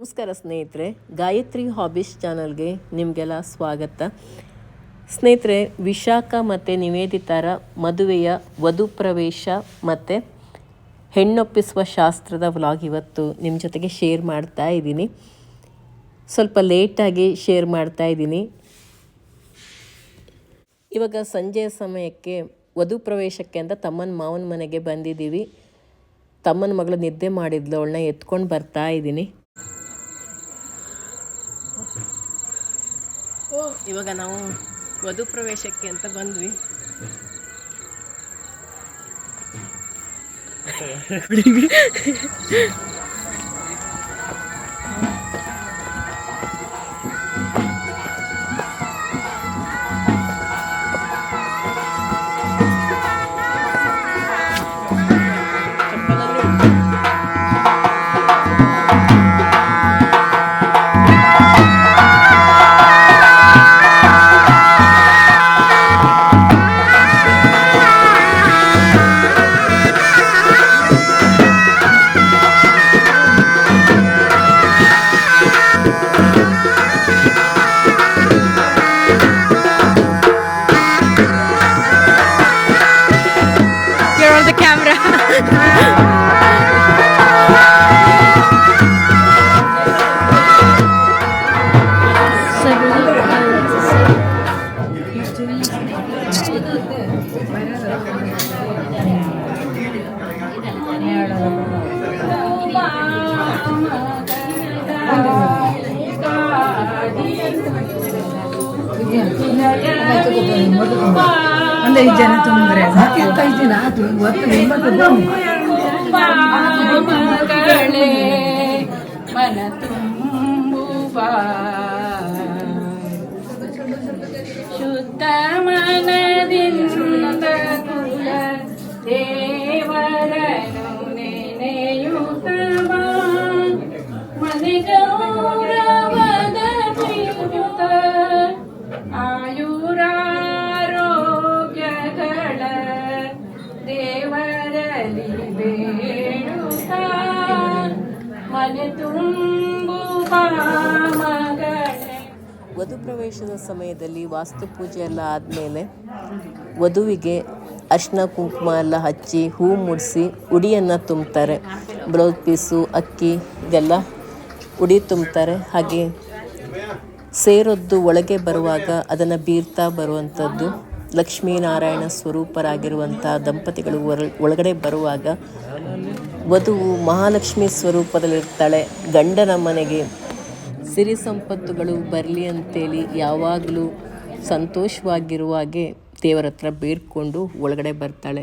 ನಮಸ್ಕಾರ ಸ್ನೇಹಿತರೆ, ಗಾಯತ್ರಿ ಹಾಬೀಸ್ ಚಾನಲ್ಗೆ ನಿಮಗೆಲ್ಲ ಸ್ವಾಗತ. ಸ್ನೇಹಿತರೆ, ವಿಶಾಖ ಮತ್ತು ನಿವೇದಿತರ ಮದುವೆಯ ವಧು ಪ್ರವೇಶ ಮತ್ತು ಹೆಣ್ಣೊಪ್ಪಿಸುವ ಶಾಸ್ತ್ರದ ವ್ಲಾಗ್ ಇವತ್ತು ನಿಮ್ಮ ಜೊತೆಗೆ ಶೇರ್ ಮಾಡ್ತಾ ಇದ್ದೀನಿ. ಸ್ವಲ್ಪ ಲೇಟಾಗಿ ಶೇರ್ ಮಾಡ್ತಾ ಇದ್ದೀನಿ. ಇವಾಗ ಸಂಜೆಯ ಸಮಯಕ್ಕೆ ವಧು ಪ್ರವೇಶಕ್ಕೆ ಅಂತ ತಮ್ಮನ ಮಾವನ ಮನೆಗೆ ಬಂದಿದ್ದೀವಿ. ತಮ್ಮನ ಮಗಳು ನಿದ್ದೆ ಮಾಡಿದ್ಲು, ಅವಳನ್ನ ಎತ್ಕೊಂಡು ಬರ್ತಾ ಇದ್ದೀನಿ. ಇವಾಗ ನಾವು ವಧು ಪ್ರವೇಶಕ್ಕೆ ಅಂತ ಬಂದ್ವಿ. ಮನ ತುಂಬುವ ವಧು ಪ್ರವೇಶದ ಸಮಯದಲ್ಲಿ ವಾಸ್ತು ಪೂಜೆ ಎಲ್ಲ ಆದಮೇಲೆ ವಧುವಿಗೆ ಅರ್ಶಿನ ಕುಂಕುಮ ಎಲ್ಲ ಹಚ್ಚಿ ಹೂ ಮುಡಿಸಿ ಉಡಿಯನ್ನು ತುಂಬ್ತಾರೆ. ಬ್ಲೌಸ್ ಪೀಸು ಅಕ್ಕಿ ಇದೆಲ್ಲ ಉಡಿ ತುಂಬ್ತಾರೆ. ಹಾಗೆ ಸೇರೊದ್ದು ಒಳಗೆ ಬರುವಾಗ ಅದನ್ನು ಬೀರ್ತಾ ಬರುವಂಥದ್ದು. ಲಕ್ಷ್ಮೀನಾರಾಯಣ ಸ್ವರೂಪರಾಗಿರುವಂಥ ದಂಪತಿಗಳು ಒಳಗಡೆ ಬರುವಾಗ ವಧುವು ಮಹಾಲಕ್ಷ್ಮಿ ಸ್ವರೂಪದಲ್ಲಿರ್ತಾಳೆ. ಗಂಡನ ಮನೆಗೆ ಸಿರಿ ಸಂಪತ್ತುಗಳು ಬರಲಿ ಅಂತೇಳಿ ಯಾವಾಗಲೂ ಸಂತೋಷವಾಗಿರುವ ಹಾಗೆ ದೇವರ ಹತ್ರ ಬೇಡ್ಕೊಂಡು ಒಳಗಡೆ ಬರ್ತಾಳೆ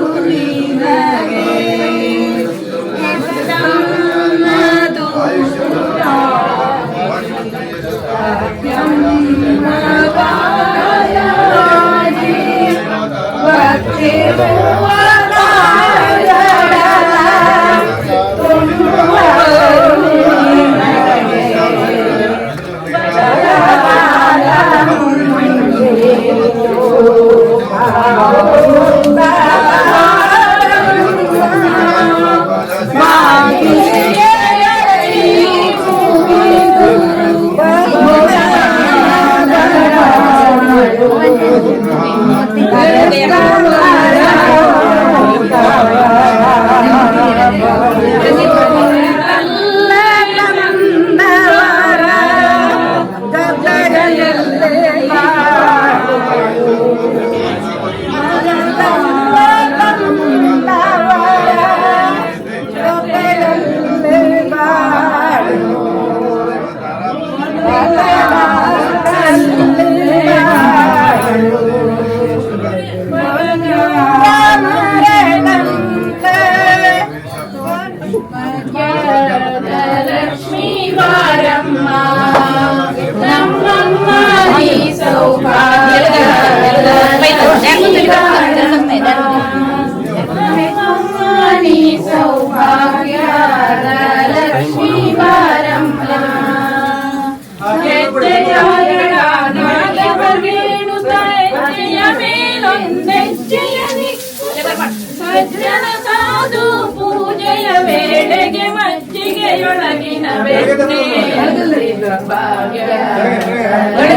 Deus.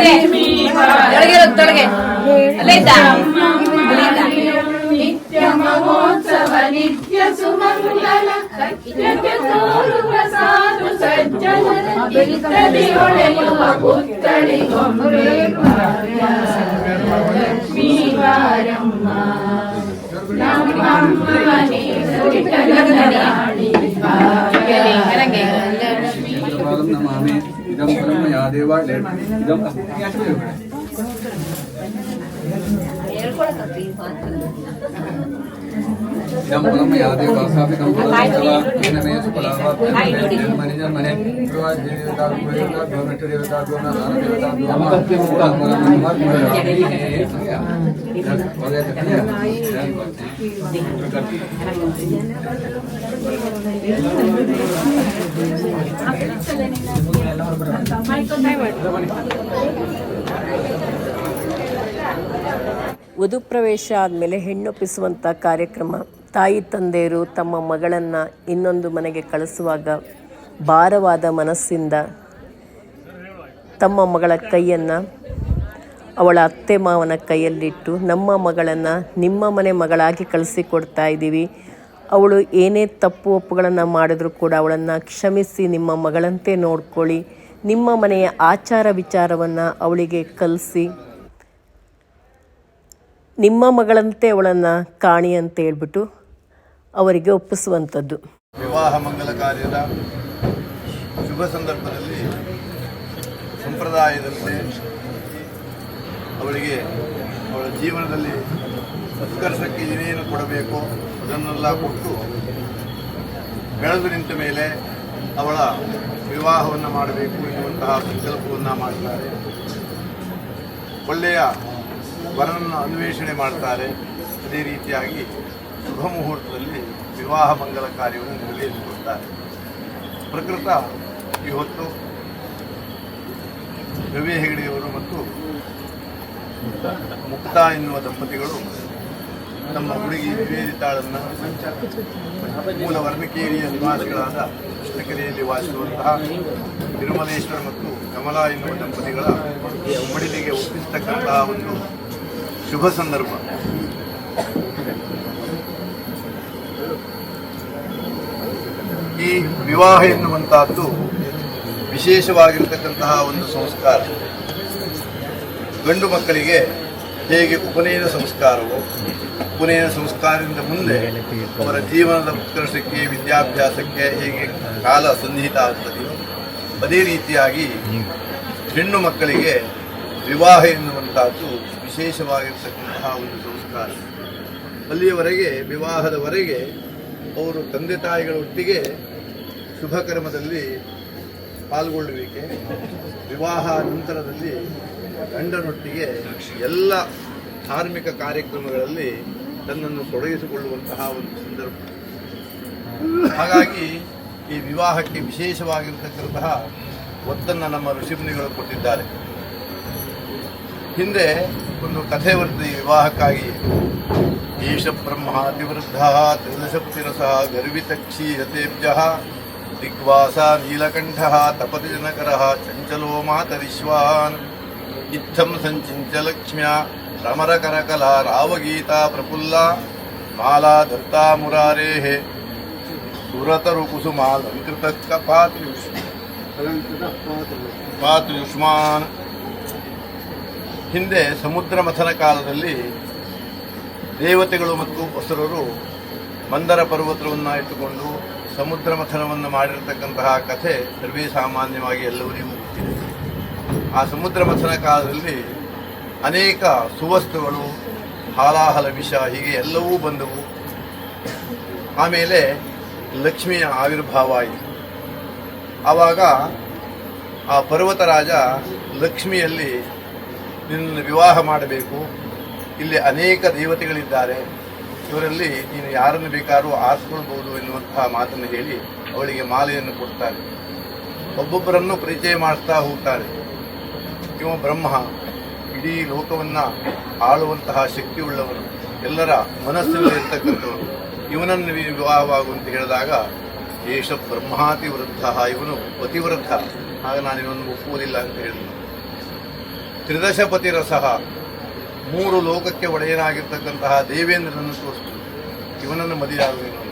ಲಕ್ಷ್ಮೀ ನಿತ್ಯ ಮಹೋತ್ಸವ ನಿತ್ಯ ಸುಮಂಗಲ ಸತ್ಯಕ್ಕೆ ತೋರುವ ಸಾಧು ಸಜ್ಜನರ ಚಿತ್ತದಿ ಹೊಳೆಯುವ ಪುತ್ಥಳಿಗೊಂಬೆ ಭಾಗ್ಯ ಲಕ್ಷ್ಮೀ ವಾರಮ್ಮ ನಮ್ಮಮ್ಮನೆ ಸುರಿತಲನಾಡಿ ಭಾಗ್ಯ ಲಕ್ಷ್ಮೀ ఇదం పరమ యాదేవ లేట్ ఇదం అస్తి ವಧು ಪ್ರವೇಶ ಆದ್ಮೇಲೆ ಹೆಣ್ಣೊಪ್ಪಿಸುವಂತ ಕಾರ್ಯಕ್ರಮ. ತಾಯಿ ತಂದೆಯರು ತಮ್ಮ ಮಗಳನ್ನು ಇನ್ನೊಂದು ಮನೆಗೆ ಕಳಿಸುವಾಗ ಭಾರವಾದ ಮನಸ್ಸಿಂದ ತಮ್ಮ ಮಗಳ ಕೈಯನ್ನು ಅವಳ ಅತ್ತೆ ಮಾವನ ಕೈಯಲ್ಲಿಟ್ಟು ನಮ್ಮ ಮಗಳನ್ನು ನಿಮ್ಮ ಮನೆ ಮಗಳಾಗಿ ಕಳಿಸಿಕೊಡ್ತಾ ಇದ್ದೀವಿ. ಅವಳು ಏನೇ ತಪ್ಪು ಒಪ್ಪುಗಳನ್ನು ಮಾಡಿದರೂ ಕೂಡ ಅವಳನ್ನು ಕ್ಷಮಿಸಿ ನಿಮ್ಮ ಮಗಳಂತೆ ನೋಡ್ಕೊಳ್ಳಿ. ನಿಮ್ಮ ಮನೆಯ ಆಚಾರ ವಿಚಾರವನ್ನು ಅವಳಿಗೆ ಕಲಿಸಿ. ನಿಮ್ಮ ಮಗಳಂತೆ ಅವಳನ್ನು ಕಾಣಿ ಅಂತ ಹೇಳ್ಬಿಟ್ಟು ಅವರಿಗೆ ಒಪ್ಪಿಸುವಂಥದ್ದು. ವಿವಾಹ ಮಂಗಲ ಕಾರ್ಯದ ಶುಭ ಸಂದರ್ಭದಲ್ಲಿ ಸಂಪ್ರದಾಯದಲ್ಲಿ ಅವಳಿಗೆ ಅವಳ ಜೀವನದಲ್ಲಿ ಸಂಸ್ಕರ್ಷಕ್ಕೆ ಏನೇನು ಕೊಡಬೇಕು ಅದನ್ನೆಲ್ಲ ಕೊಟ್ಟು ಬೆಳೆದು ನಿಂತ ಮೇಲೆ ಅವಳ ವಿವಾಹವನ್ನು ಮಾಡಬೇಕು ಎನ್ನುವಂತಹ ಸಂಕಲ್ಪವನ್ನು ಮಾಡ್ತಾರೆ. ಒಳ್ಳೆಯ ವರನನ್ನು ಅನ್ವೇಷಣೆ ಮಾಡ್ತಾರೆ. ಅದೇ ರೀತಿಯಾಗಿ ಶುಭ ಮುಹೂರ್ತದಲ್ಲಿ ವಿವಾಹ ಮಂಗಲ ಕಾರ್ಯವನ್ನು ನೆರವೇರಿಸಿಕೊಡ್ತಾರೆ ಪ್ರಕೃತ ಇವತ್ತು ರವಿ ಹೆಗಡೆಯವರು ಮತ್ತು ಮುಕ್ತ ಎನ್ನುವ ದಂಪತಿಗಳು ತಮ್ಮ ಹುಡುಗಿ ನಿವೇದಿತಾಳನ್ನು ಮೂಲ ವರ್ಣಕೇರಿಯ ನಿವಾಸಿಗಳಾದ ಕೃಷ್ಣಕೆರೆಯಲ್ಲಿ ವಾಸಿಸುವಂತಹ ತಿರುಮಲೇಶ್ವರ ಮತ್ತು ಕಮಲಾ ಎನ್ನುವ ದಂಪತಿಗಳ ಮಡಿಲಿಗೆ ಒಪ್ಪಿಸತಕ್ಕಂತಹ ಒಂದು ಶುಭ ಸಂದರ್ಭ. ಈ ವಿವಾಹ ಎನ್ನುವಂತಹದ್ದು ವಿಶೇಷವಾಗಿರ್ತಕ್ಕಂತಹ ಒಂದು ಸಂಸ್ಕಾರ. ಗಂಡು ಮಕ್ಕಳಿಗೆ ಹೇಗೆ ಉಪನಯನ ಸಂಸ್ಕಾರವೋ, ಉಪನಯನ ಸಂಸ್ಕಾರದಿಂದ ಮುಂದೆ ಅವರ ಜೀವನದ ಉತ್ಕರ್ಷಕ್ಕೆ, ವಿದ್ಯಾಭ್ಯಾಸಕ್ಕೆ ಹೇಗೆ ಕಾಲ ಸನ್ನಿಹಿತ ಆಗ್ತದೆಯೋ, ಅದೇ ರೀತಿಯಾಗಿ ಹೆಣ್ಣು ಮಕ್ಕಳಿಗೆ ವಿವಾಹ ಎನ್ನುವಂತಹದ್ದು ವಿಶೇಷವಾಗಿರ್ತಕ್ಕಂತಹ ಒಂದು ಸಂಸ್ಕಾರ. ಅಲ್ಲಿಯವರೆಗೆ ವಿವಾಹದವರೆಗೆ ಅವರು ತಂದೆ ತಾಯಿಗಳ ಒಟ್ಟಿಗೆ ಶುಭ ಕರ್ಮದಲ್ಲಿ ಪಾಲ್ಗೊಳ್ಳುವಿಕೆ, ವಿವಾಹ ನಂತರದಲ್ಲಿ ಗಂಡನೊಟ್ಟಿಗೆ ಎಲ್ಲ ಧಾರ್ಮಿಕ ಕಾರ್ಯಕ್ರಮಗಳಲ್ಲಿ ತನ್ನನ್ನು ತೊಡಗಿಸಿಕೊಳ್ಳುವಂತಹ ಒಂದು ಸಂದರ್ಭ. ಹಾಗಾಗಿ ಈ ವಿವಾಹಕ್ಕೆ ವಿಶೇಷವಾಗಿರತಕ್ಕಂತಹ ಒತ್ತನ್ನು ನಮ್ಮ ಋಷಿಮುನಿಗಳು ಕೊಟ್ಟಿದ್ದಾರೆ. ಹಿಂದೆ ಒಂದು ಕಥೆ ವಿವಾಹಕ್ಕಾಗಿ ಈಶ ಬ್ರಹ್ಮಾತಿವೃದ್ಧ ತ್ರಿದಶಪತಿರಸ ಗರ್ವಿತ ಕ್ಷೀರತೆಭ್ಯ ದಿಗ್ವಾಸ ನೀಲಕಂಠ ತಪತಿ ಜನಕರ ಚಂಚಲೋ मातरिश्वान्। ಇತ್ತಂ सञ्चिञ्चलक्ष्म्या, रमरकरकला, रावगीता ರಾವಗೀತಾ ಪ್ರಫುಲ್ಲ ಮಾಲಾ ದತ್ತಾ ಮುರಾರೇಃ ಸುರತರು ಕುಸುಮಾಲಂಕೃತ ಕಪಾತಿ ಪಾತುಯುಷ್ಮಾನ್ ಹಿಂದೆ ಸಮುದ್ರ ಮಥನ ಕಾಲದಲ್ಲಿ ದೇವತೆಗಳು ಮತ್ತು ಅಸುರರು ಮಂದರ ಪರ್ವತವನ್ನು ಇಟ್ಟುಕೊಂಡು ಸಮುದ್ರ ಮಥನವನ್ನು ಮಾಡಿರತಕ್ಕಂತಹ ಕಥೆ ಸರ್ವೇ ಸಾಮಾನ್ಯವಾಗಿ ಎಲ್ಲವರಿಗೂ ಗೊತ್ತಿದೆ ಆ ಸಮುದ್ರ ಮಥನ ಕಾಲದಲ್ಲಿ ಅನೇಕ ಸುವಸ್ತುಗಳು, ಹಾಲಾಹಲ ವಿಷ, ಹೀಗೆ ಎಲ್ಲವೂ ಬಂದವು. ಆಮೇಲೆ ಲಕ್ಷ್ಮಿಯ ಆವಿರ್ಭಾವ ಆಯಿತು. ಆವಾಗ ಆ ಪರ್ವತರಾಜ ಲಕ್ಷ್ಮಿಯಲ್ಲಿ ನಿನ್ನನ್ನು ವಿವಾಹ ಮಾಡಬೇಕು. ಇಲ್ಲಿ ಅನೇಕ ದೇವತೆಗಳಿದ್ದಾರೆ. ಇವರಲ್ಲಿ ನೀನು ಯಾರನ್ನು ಬೇಕಾದ್ರೂ ಆರಿಸ್ಕೊಳ್ಬಹುದು ಎನ್ನುವಂತಹ ಮಾತನ್ನು ಹೇಳಿ ಅವಳಿಗೆ ಮಾಲೆಯನ್ನು ಕೊಡ್ತಾರೆ. ಒಬ್ಬೊಬ್ಬರನ್ನು ಪರಿಚಯ ಮಾಡ್ತಾ ಹೋಗ್ತಾರೆ. ಇವ ಬ್ರಹ್ಮ, ಇಡೀ ಲೋಕವನ್ನ ಆಳುವಂತಹ ಶಕ್ತಿ ಉಳ್ಳವನು ಎಲ್ಲರ ಮನಸ್ಸಿನಲ್ಲಿ ಇರ್ತಕ್ಕಂಥವನು. ಇವನನ್ನು ವಿವಾಹವಾಗುವಂತ ಹೇಳಿದಾಗ ಏಷ ಬ್ರಹ್ಮಾತಿ ವೃದ್ಧ, ಇವನು ಪತಿವೃದ್ಧ. ಆಗ ನಾನು ಇವನನ್ನು ಒಪ್ಪುವುದಿಲ್ಲ ಅಂತ ಹೇಳಿದನು. ತ್ರಿದಶಪತಿ ರಸಃ ಮೂರು ಲೋಕಕ್ಕೆ ಒಡೆಯನಾಗಿರ್ತಕ್ಕಂತಹ ದೇವೇಂದ್ರನನ್ನು ತೋರಿಸ್ತು ಇವನನ್ನು ಮದುವೆಯಾಗಬೇಕು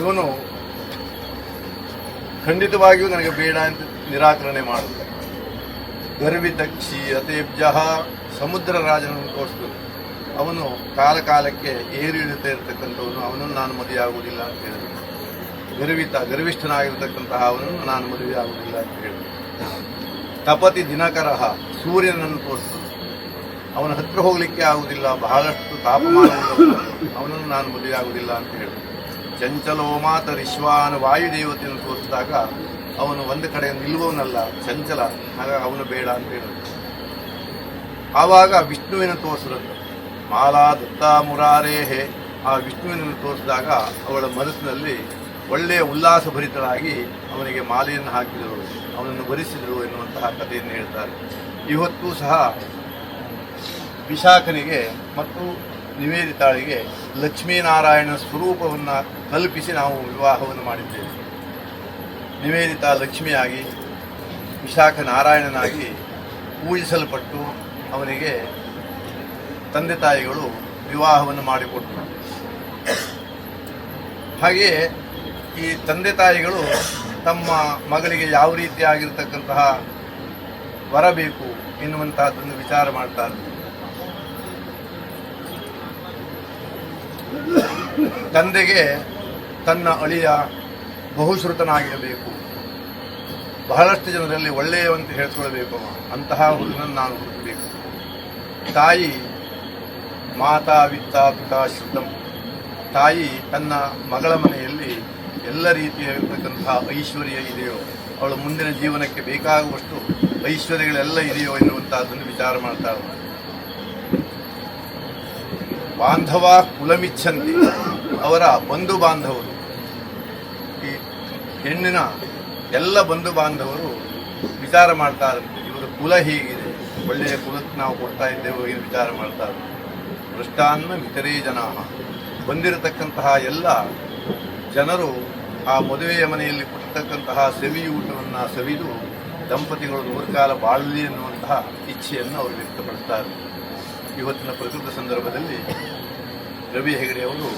ಇವನು ಖಂಡಿತವಾಗಿಯೂ ನನಗೆ ಬೇಡ ಅಂತ ನಿರಾಕರಣೆ ಮಾಡುತ್ತೆ. ಗರ್ವಿತಕ್ಷಿ ಅತೇಬ್ಜ ಸಮುದ್ರ ರಾಜನನ್ನು ತೋರಿಸ್ತು ಅವನು ಕಾಲಕಾಲಕ್ಕೆ ಏರಿಳಿತ ಏರು ಇರತಕ್ಕಂಥವನು, ಅವನನ್ನು ನಾನು ಮದುವೆಯಾಗುವುದಿಲ್ಲ ಅಂತ ಹೇಳಿದೆ ಗರ್ವಿತ, ಗರ್ವಿಷ್ಠನಾಗಿರ್ತಕ್ಕಂತಹ ಅವನನ್ನು ನಾನು ಮದುವೆಯಾಗುವುದಿಲ್ಲ ಅಂತ ಹೇಳಿದೆ ತಪತಿ ದಿನಕರಹ ಸೂರ್ಯನನ್ನು ತೋರಿಸಿದನು ಅವನ ಹತ್ತಿರ ಹೋಗಲಿಕ್ಕೆ ಆಗುವುದಿಲ್ಲ, ಬಹಳಷ್ಟು ತಾಪಮಾನ ಅವನನ್ನು ನಾನು ಮದುವೆಯಾಗುವುದಿಲ್ಲ ಅಂತ ಹೇಳಿ ಚಂಚಲೋ ಮಾತ ವಿಶ್ವಾನ ವಾಯುದೇವತೆಯನ್ನು ತೋರಿಸಿದಾಗ ಅವನು ಒಂದು ಕಡೆ ನಿಲ್ಲುವವನಲ್ಲ, ಚಂಚಲ ಹಾಗಾಗಿ ಅವನು ಬೇಡ ಅಂತ ಹೇಳಿದ್ರು ಆವಾಗ ವಿಷ್ಣುವಿನ ತೋರಿಸಿದಂತೆ ಮಾಲಾ ದತ್ತ ಮುರಾರೇಹೆ, ಆ ವಿಷ್ಣುವಿನನ್ನು ತೋರಿಸಿದಾಗ ಅವಳ ಮನಸ್ಸಿನಲ್ಲಿ ಒಳ್ಳೆಯ ಉಲ್ಲಾಸಭರಿತರಾಗಿ ಅವನಿಗೆ ಮಾಲೆಯನ್ನು ಹಾಕಿದರು ಅವನನ್ನು ಭರಿಸಿದರು ಎನ್ನುವಂತಹ ಕಥೆಯನ್ನು ಹೇಳ್ತಾರೆ. ಇವತ್ತು ಸಹ ವಿಶಾಖನಿಗೆ ಮತ್ತು ನಿವೇದಿತಾಳಿಗೆ ಲಕ್ಷ್ಮೀನಾರಾಯಣ ಸ್ವರೂಪವನ್ನು ಕಲ್ಪಿಸಿ ನಾವು ವಿವಾಹವನ್ನು ಮಾಡಿದ್ದೇವೆ. ನಿವೇದಿತ ಲಕ್ಷ್ಮಿಯಾಗಿ ವಿಶಾಖ ನಾರಾಯಣನಾಗಿ ಪೂಜಿಸಲ್ಪಟ್ಟು ಅವನಿಗೆ ತಂದೆ ತಾಯಿಗಳು ವಿವಾಹವನ್ನು ಮಾಡಿಕೊಟ್ಟರು. ಹಾಗೆಯೇ ಈ ತಂದೆ ತಾಯಿಗಳು ತಮ್ಮ ಮಗಳಿಗೆ ಯಾವ ರೀತಿಯಾಗಿರ್ತಕ್ಕಂತಹ ಬರಬೇಕು ಎನ್ನುವಂತಹದ್ದನ್ನು ವಿಚಾರ ಮಾಡ್ತಾರೆ ತಂದೆಗೆ ತನ್ನ ಅಳಿಯ ಬಹುಶ್ರುತನಾಗಿರಬೇಕು. ಬಹಳಷ್ಟು ಜನರಲ್ಲಿ ಒಳ್ಳೆಯವಂತ ಹೇಳ್ಕೊಳ್ಬೇಕು. ಅಂತಹ ಹುಡುಗನನ್ನು ನಾನು ಹುಡುಕಬೇಕು. ತಾಯಿ ಮಾತಾ ವಿತ್ತ ಪಿತಾ ಶ್ರುತಂ. ತಾಯಿ ತನ್ನ ಮಗಳ ಮನೆಯಲ್ಲಿ ಎಲ್ಲ ರೀತಿಯಾಗಿರ್ತಕ್ಕಂತಹ ಐಶ್ವರ್ಯ ಇದೆಯೋ, ಅವಳು ಮುಂದಿನ ಜೀವನಕ್ಕೆ ಬೇಕಾಗುವಷ್ಟು ಐಶ್ವರ್ಯಗಳೆಲ್ಲ ಇದೆಯೋ ಎನ್ನುವಂಥದ್ದನ್ನು ವಿಚಾರ ಮಾಡ್ತಾಳೆ. ಬಾಂಧವ ಕುಲಮಿಚ್ಛಂತಿ ಅವರ ಬಂಧು ಬಾಂಧವರು. ಈ ಹೆಣ್ಣಿನ ಎಲ್ಲ ಬಂಧು ಬಾಂಧವರು ವಿಚಾರ ಮಾಡ್ತಾರೆ ಇವರ ಕುಲ ಹೀಗಿದೆ. ಒಳ್ಳೆಯ ಕುಲಕ್ಕೆ ನಾವು ಕೊಡ್ತಾ ಇದ್ದೇವೆ ಎಂದು ವಿಚಾರ ಮಾಡ್ತಾರೆ ದೃಷ್ಟಾನ್ನ ಇತರೇ ಜನ ಬಂದಿರತಕ್ಕಂತಹ ಎಲ್ಲ ಜನರು ಆ ಮದುವೆಯ ಮನೆಯಲ್ಲಿ ಕೊಟ್ಟಿರತಕ್ಕಂತಹ ಸವಿ ಊಟವನ್ನು ಸವಿದು ದಂಪತಿಗಳು ನೂರುಕಾಲ ಬಾಳಲಿ ಅನ್ನುವಂತಹ ಇಚ್ಛೆಯನ್ನು ಅವರು ವ್ಯಕ್ತಪಡಿಸ್ತಾರೆ ಇವತ್ತಿನ ಪ್ರಕೃತ ಸಂದರ್ಭದಲ್ಲಿ ರವಿ ಹೆಗಡೆ ಅವರು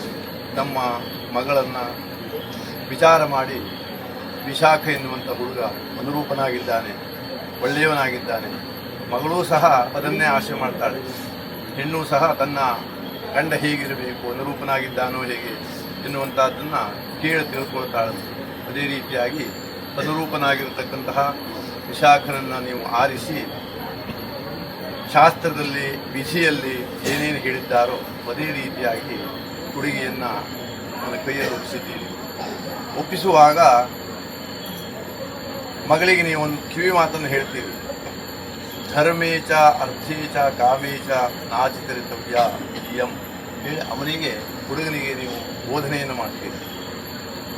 ತಮ್ಮ ಮಗಳನ್ನು ವಿಚಾರ ಮಾಡಿ ವಿಶಾಖ ಎನ್ನುವಂಥ ಹುಡುಗ ಅನುರೂಪನಾಗಿದ್ದಾನೆ ಒಳ್ಳೆಯವನಾಗಿದ್ದಾನೆ, ಮಗಳೂ ಸಹ ಅದನ್ನೇ ಆಶೆ ಮಾಡ್ತಾಳೆ, ಹೆಣ್ಣು ಸಹ ತನ್ನ ಗಂಡ ಹೇಗಿರಬೇಕು ಅನುರೂಪನಾಗಿದ್ದಾನೋ ಹೇಗೆ ಎನ್ನುವಂಥದ್ದನ್ನು ಕೇಳಿ ತಿಳ್ಕೊಳ್ತಾಳೆ. ಅದೇ ರೀತಿಯಾಗಿ ಅನುರೂಪನಾಗಿರತಕ್ಕಂತಹ ವಿಶಾಖನನ್ನು ನೀವು ಆರಿಸಿ ಶಾಸ್ತ್ರದಲ್ಲಿ, ವಿಧಿಯಲ್ಲಿ ಏನೇನು ಹೇಳಿದ್ದಾರೋ ಅದೇ ರೀತಿಯಾಗಿ ಹುಡುಗಿಯನ್ನು ನನ್ನ ಕೈಯಲ್ಲಿ ಒಪ್ಪಿಸಿದ್ದೀನಿ. ಒಪ್ಪಿಸುವಾಗ ಮಗಳಿಗೆ ನೀವು ಒಂದು ಕಿವಿ ಮಾತನ್ನು ಹೇಳ್ತೀರಿ. ಧರ್ಮೇಚ ಅರ್ಥೇಚ ಕಾಮೇಚ ನಾಚಿತರಿತವ್ಯ ಎಂ ಹೇಳಿ ಅವನಿಗೆ ಹುಡುಗನಿಗೆ ನೀವು ಬೋಧನೆಯನ್ನು ಮಾಡ್ತೀರಿ.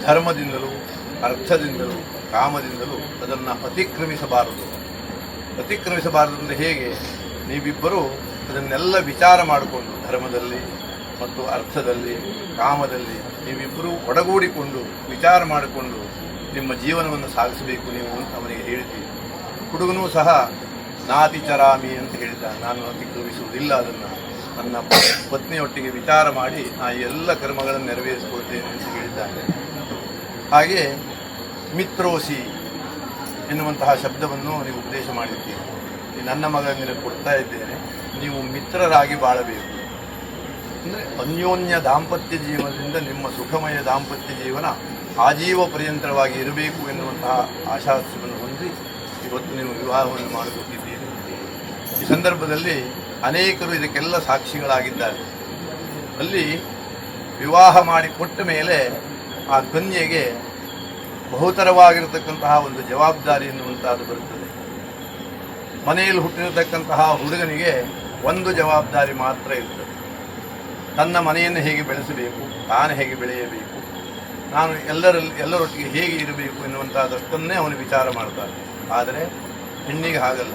ಧರ್ಮದಿಂದಲೂ ಅರ್ಥದಿಂದಲೂ ಕಾಮದಿಂದಲೂ ಅದನ್ನು ಅತಿಕ್ರಮಿಸಬಾರದು. ಅತಿಕ್ರಮಿಸಬಾರದು ಅಂದರೆ ಹೇಗೆ? ನೀವಿಬ್ಬರು ಅದನ್ನೆಲ್ಲ ವಿಚಾರ ಮಾಡಿಕೊಂಡು ಧರ್ಮದಲ್ಲಿ ಮತ್ತು ಅರ್ಥದಲ್ಲಿ, ಕಾಮದಲ್ಲಿ ನೀವಿಬ್ಬರೂ ಒಡಗೂಡಿಕೊಂಡು ವಿಚಾರ ಮಾಡಿಕೊಂಡು ನಿಮ್ಮ ಜೀವನವನ್ನು ಸಾಗಿಸಬೇಕು ನೀವು ಅಂತ ಅವನಿಗೆ ಹೇಳ್ತೀವಿ ಹುಡುಗನೂ ಸಹ ನಾತಿ ಚರಾಮಿ ಅಂತ ಹೇಳಿದ. ನಾನು ಅತಿಕ್ರಮಿಸುವುದಿಲ್ಲ ಅದನ್ನು. ನನ್ನ ಪತ್ನಿಯೊಟ್ಟಿಗೆ ವಿಚಾರ ಮಾಡಿ ಆ ಎಲ್ಲ ಕರ್ಮಗಳನ್ನು ನೆರವೇರಿಸಿಕೊಳ್ತೇನೆ ಅಂತ ಹೇಳಿದ್ದಾನೆ. ಹಾಗೆ ಮಿತ್ರೋಸಿ ಎನ್ನುವಂತಹ ಶಬ್ದವನ್ನು ನೀವು ಉಪದೇಶ ಮಾಡಿದ್ದೀರಿ. ನನ್ನ ಮಗನಿಗೆ ಕೊಡ್ತಾ ಇದ್ದೇನೆ, ನೀವು ಮಿತ್ರರಾಗಿ ಬಾಳಬೇಕು. ಅಂದರೆ ಅನ್ಯೋನ್ಯ ದಾಂಪತ್ಯ ಜೀವನದಿಂದ ನಿಮ್ಮ ಸುಖಮಯ ದಾಂಪತ್ಯ ಜೀವನ ಆಜೀವ ಪರ್ಯಂತರವಾಗಿ ಇರಬೇಕು ಎನ್ನುವಂತಹ ಆಶಾಸ್ಯವನ್ನು ಹೊಂದಿ ಇವತ್ತು ನೀವು ವಿವಾಹವನ್ನು ಮಾಡಿಕೊಟ್ಟಿದ್ದೀರಿ ಈ ಸಂದರ್ಭದಲ್ಲಿ ಅನೇಕರು ಇದಕ್ಕೆಲ್ಲ ಸಾಕ್ಷಿಗಳಾಗಿದ್ದಾರೆ. ಅಲ್ಲಿ ವಿವಾಹ ಮಾಡಿ ಕೊಟ್ಟ ಮೇಲೆ ಆ ಕನ್ಯೆಗೆ ಬಹುತರವಾಗಿರತಕ್ಕಂತಹ ಒಂದು ಜವಾಬ್ದಾರಿ ಎನ್ನುವಂತಹದ್ದು ಬರುತ್ತದೆ. ಮನೆಯಲ್ಲಿ ಹುಟ್ಟಿರತಕ್ಕಂತಹ ಹುಡುಗನಿಗೆ ಒಂದು ಜವಾಬ್ದಾರಿ ಮಾತ್ರ ಇರ್ತದೆ. ತನ್ನ ಮನೆಯನ್ನು ಹೇಗೆ ಬೆಳೆಸಬೇಕು, ತಾನು ಹೇಗೆ ಬೆಳೆಯಬೇಕು, ನಾನು ಎಲ್ಲರಲ್ಲಿ ಎಲ್ಲರೊಟ್ಟಿಗೆ ಹೇಗೆ ಇರಬೇಕು ಎನ್ನುವಂತಹದಷ್ಟನ್ನೇ ಅವನು ವಿಚಾರ ಮಾಡ್ತಾನೆ. ಆದರೆ ಹೆಣ್ಣಿಗೆ ಹಾಗಲ್ಲ.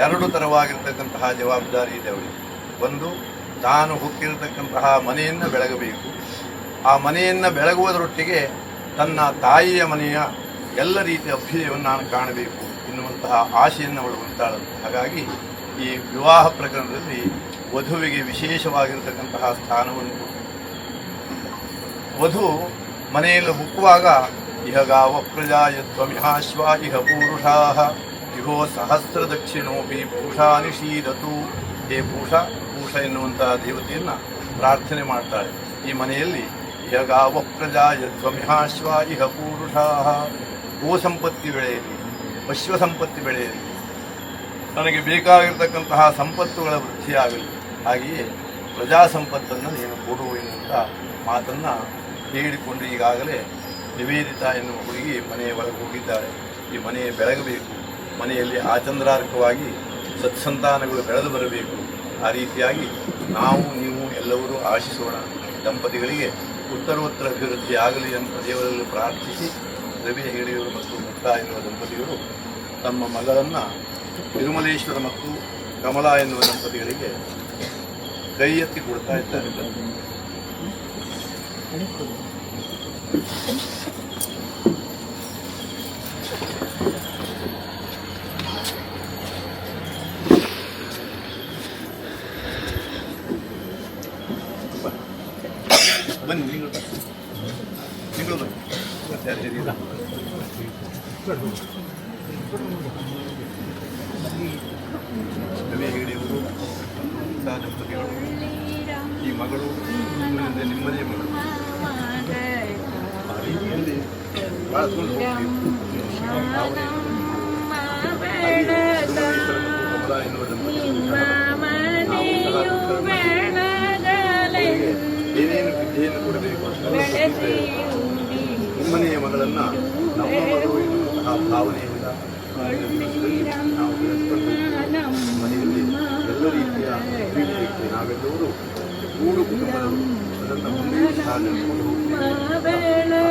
ಎರಡು ಥರವಾಗಿರ್ತಕ್ಕಂತಹ ಜವಾಬ್ದಾರಿ ಇದೆ ಅವಳಿಗೆ. ಒಂದು, ತಾನು ಹುಟ್ಟಿರತಕ್ಕಂತಹ ಮನೆಯನ್ನು ಬೆಳಗಬೇಕು. ಆ ಮನೆಯನ್ನು ಬೆಳಗುವುದರೊಟ್ಟಿಗೆ ತನ್ನ ತಾಯಿಯ ಮನೆಯ ಎಲ್ಲ ರೀತಿಯ ಅಭ್ಯಯವನ್ನು ನಾನು ಕಾಣಬೇಕು. ಎನ್ನುವಂತಹ ಆಶೆಯನ್ನು ಅವಳು ಹಾಗಾಗಿ ಈ ವಿವಾಹ ಪ್ರಕರಣದಲ್ಲಿ ವಧುವಿಗೆ ವಿಶೇಷವಾಗಿರತಕ್ಕಂತಹ ಸ್ಥಾನವನ್ನು ವಧು ಮನೆಯಲ್ಲಿ ಹುಕ್ಕುವಾಗ ಇಹ ಗಾವ ಪ್ರಜಾಯತ್ವಮಿಹಾಶ್ವ ಇಹ ಇಹೋ ಸಹಸ್ರ ದಕ್ಷಿಣೋಪಿ ಪೂಷಾನಿ ನಿಷೀದತು ಹೇ ಪೂಷ ಪೂಷ ಎನ್ನುವಂತಹ ದೇವತೆಯನ್ನು ಪ್ರಾರ್ಥನೆ ಮಾಡ್ತಾಳೆ. ಈ ಮನೆಯಲ್ಲಿ, ಇಹ ಗಾವ ಪ್ರಜಾಯತ್ವಮಿಹಾಶ್ವ ಇಹ ಪೂರುಷಾ ಗೋ ಸಂಪತ್ತಿ ಬೆಳೆಯಲಿ ಪಶ್ವ ಸಂಪತ್ತು ಬೆಳೆಯಲಿ ನನಗೆ ಬೇಕಾಗಿರ್ತಕ್ಕಂತಹ ಸಂಪತ್ತುಗಳ ವೃದ್ಧಿಯಾಗಲಿ. ಹಾಗೆಯೇ ಪ್ರಜಾ ಸಂಪತ್ತನ್ನು ನೀನು ಕೊಡು ಎನ್ನುವಂಥ ಮಾತನ್ನು ಹೇಳಿಕೊಂಡು ಈಗಾಗಲೇ ನಿವೇದಿತ ಎನ್ನುವ ಹುಡುಗಿ ಮನೆಯ ಒಳಗೆ ಹೋಗಿದ್ದಾಳೆ. ಈ ಮನೆ ಬೆಳಗಬೇಕು. ಮನೆಯಲ್ಲಿ ಆಚಂದ್ರಾರ್ಕವಾಗಿ ಸತ್ಸಂತಾನಗಳು ಬೆಳೆದು ಬರಬೇಕು. ಆ ರೀತಿಯಾಗಿ ನಾವು, ನೀವು ಎಲ್ಲರೂ ಆಶಿಸೋಣ. ದಂಪತಿಗಳಿಗೆ ಉತ್ತರೋತ್ತರ ಅಭಿವೃದ್ಧಿ ಆಗಲಿ ಅಂತ ದೇವರಲ್ಲಿ ಪ್ರಾರ್ಥಿಸಿ, ರವಿ ಹೆಗಡೆಯವರು ಮತ್ತು ಎನ್ನುವ ದಂಪತಿಗಳು ತಮ್ಮ ಮಗಳನ್ನು ತಿರುಮಲೇಶ್ವರ ಮತ್ತು ಕಮಲಾ ಎನ್ನುವ ದಂಪತಿಗಳಿಗೆ ಕೈ ಎತ್ತಿ ಕೊಡ್ತಾ ಇದ್ದಾರೆ. ನಿಮ್ಮನೆಯ ಮಗಳನ್ನ ನಮ್ಮ ಮಗಳು ಎನ್ನುವಂತಹ ಭಾವನೆಯಿಂದ ನಾವು ಬೆಳೆಸ್ಕೊಂಡು ಮನೆಯಲ್ಲಿ ಎಲ್ಲ ರೀತಿಯ ಪ್ರೀತಿ ನಾವೆಲ್ಲರೂ ಕೂಡು ಕುಟುಂಬದವರು ಅದನ್ನು ಮುಂದೆ ಸಾಗಿ ನಡೆಸಿಕೊಂಡು ಹೋಗ್ತೇವೆ.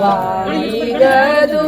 ಬಾಳಿಗದು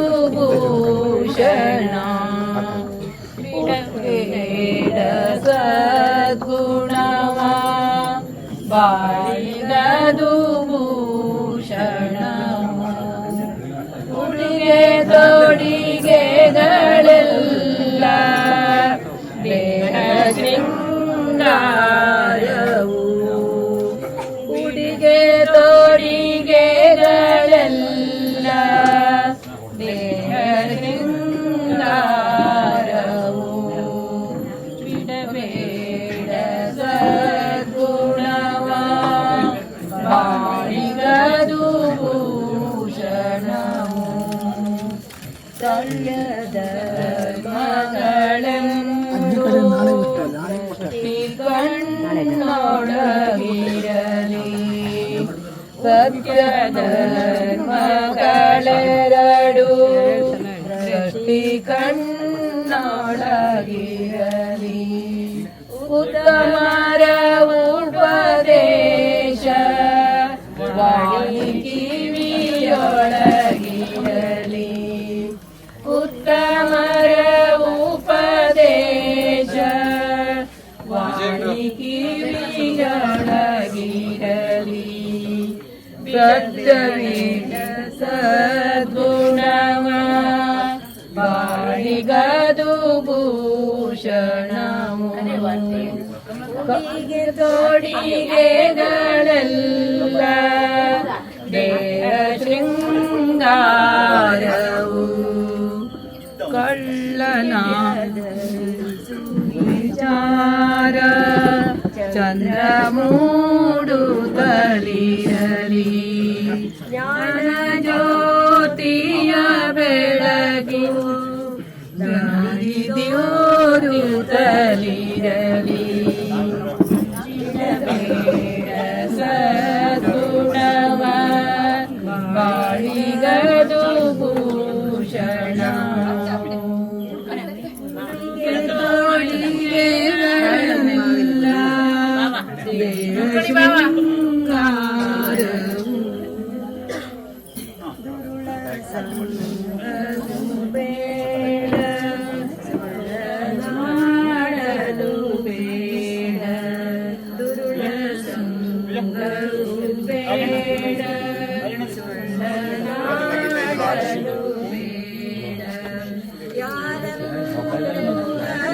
ಕಿವಿಯೊಳಗಿರಲಿ ಸತ್ಯವೇದ ಸದ್ಗುಣವ ಬಾಳಿಗದು ಭೂಷಣವು. ಕೈಗೆ ತೋಡಿಗೆಗಳೆಲ್ಲ ದೇಹ ಶೃಂಗಾರವು. ಕಳ್ಳನಾದ ಚಂದ್ರ ಮೂಡುತ್ತಲಿರಲಿ ಜ್ಞಾನ ಜ್ಯೋತಿಯ ಬೆಳಗಿವು ಜ್ಞಾನಿದ್ಯೋರುತ್ತಲಿರಲಿ ಬೇಡ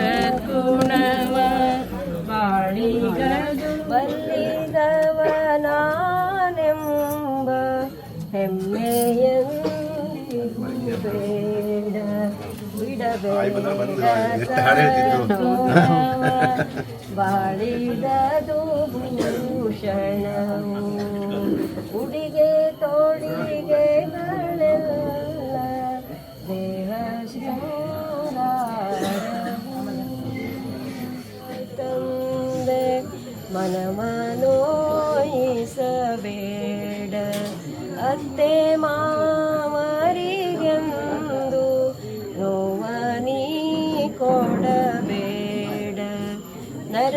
ಸದ್ಗುಣವ ಬಾಳಿಗದು ಬಲ್ಲಿದವನಾನೆಂಬ ಹೆಮ್ಮೆಯನ್ನು ಬೇಡ ಬಿಡಬೇಡ ಬಾಳಿದದು ಭೂಷಣವು ಉಡಿಗೆ ತೋಡಿಗೆಗಳೆಲ್ಲ ದೇಹ ದೇವ ತಂದೆ ಮನಮನೋಯಿಸಬೇಡ. ಅತ್ತೆ ಮಾವರಿಗೆಂದು ನೋವನಿ ಕೊಡಬೇಡ. ನರ